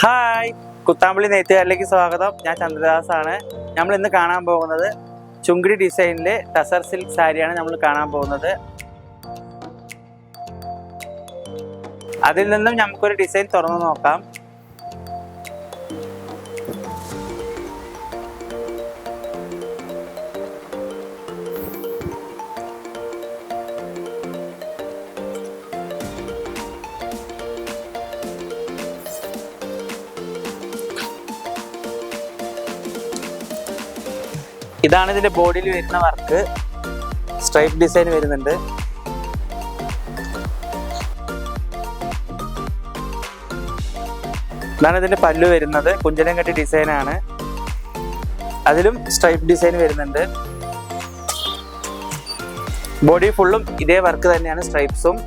Hi. Kuthampully നെയ്ത്തുകാരിലേക്ക് സ്വാഗതം. ഞാൻ ചന്ദ്രദാസ് ആണ് നമ്മൾ ഇന്ന് കാണാൻ പോകുന്നത് ചുങ്കിടി ഡിസൈനിലെ ടസർ സിൽക്ക് സാരിയാണ് നമ്മൾ കാണാൻ പോകുന്നത്. അതിൽ നിന്നും നമുക്കൊരു ഡിസൈൻ തുറന്നു നോക്കാം. ഇതാണ് ഇതിന്റെ ബോഡിയിൽ വരുന്ന വർക്ക്. സ്ട്രൈപ്പ് ഡിസൈൻ വരുന്നുണ്ട്. ഇതാണ് ഇതിന്റെ പല്ലു വരുന്നത്. കുഞ്ചലം കെട്ടി ഡിസൈൻ ആണ്. അതിലും സ്ട്രൈപ്പ് ഡിസൈൻ വരുന്നുണ്ട്. ബോഡി ഫുള്ളും ഇതേ വർക്ക് തന്നെയാണ് സ്ട്രൈപ്സും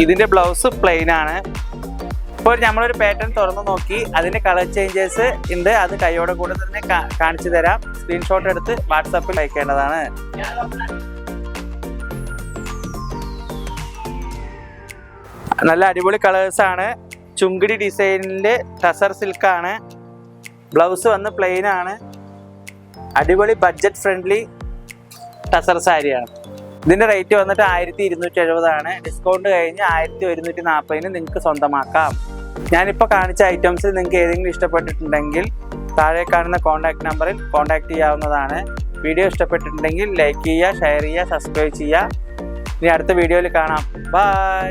ഇതിന്റെ ബ്ലൗസ് പ്ലെയിൻ ആണ്. ഇപ്പോൾ നമ്മളൊരു പാറ്റേൺ തുറന്നു നോക്കി. അതിന്റെ കളർ ചേഞ്ചേഴ്സ് ഉണ്ട്. അത് കൈയോടെ കൂടെ തന്നെ കാണിച്ചു തരാം. സ്ക്രീൻഷോട്ട് എടുത്ത് വാട്സാപ്പിൽ അയക്കേണ്ടതാണ്. നല്ല അടിപൊളി കളേഴ്സ് ആണ്. ചുങ്കിടി ഡിസൈനിലെ ടസർ സിൽക്കാണ് ബ്ലൗസ് വന്ന് പ്ലെയിൻ ആണ്. അടിപൊളി ബഡ്ജറ്റ് ഫ്രണ്ട്ലി ടസർ സാരിയാണ് ഇതിന്റെ റേറ്റ് വന്നിട്ട് ആയിരത്തി ഇരുന്നൂറ്റി എഴുപതാണ്. ഡിസ്കൗണ്ട് കഴിഞ്ഞ് ആയിരത്തി ഒരുന്നൂറ്റി നാൽപ്പതിന് നിങ്ങൾക്ക് സ്വന്തമാക്കാം. ഞാനിപ്പോൾ കാണിച്ച ഐറ്റംസിൽ നിങ്ങൾക്ക് ഏതെങ്കിലും ഇഷ്ടപ്പെട്ടിട്ടുണ്ടെങ്കിൽ താഴെ കാണുന്ന കോൺടാക്ട് നമ്പറിൽ കോൺടാക്ട് ചെയ്യാവുന്നതാണ്. വീഡിയോ ഇഷ്ടപ്പെട്ടിട്ടുണ്ടെങ്കിൽ ലൈക്ക് ചെയ്യുക ഷെയർ ചെയ്യുക സബ്സ്ക്രൈബ് ചെയ്യുക. ഇനി അടുത്ത വീഡിയോയിൽ കാണാം. ബൈ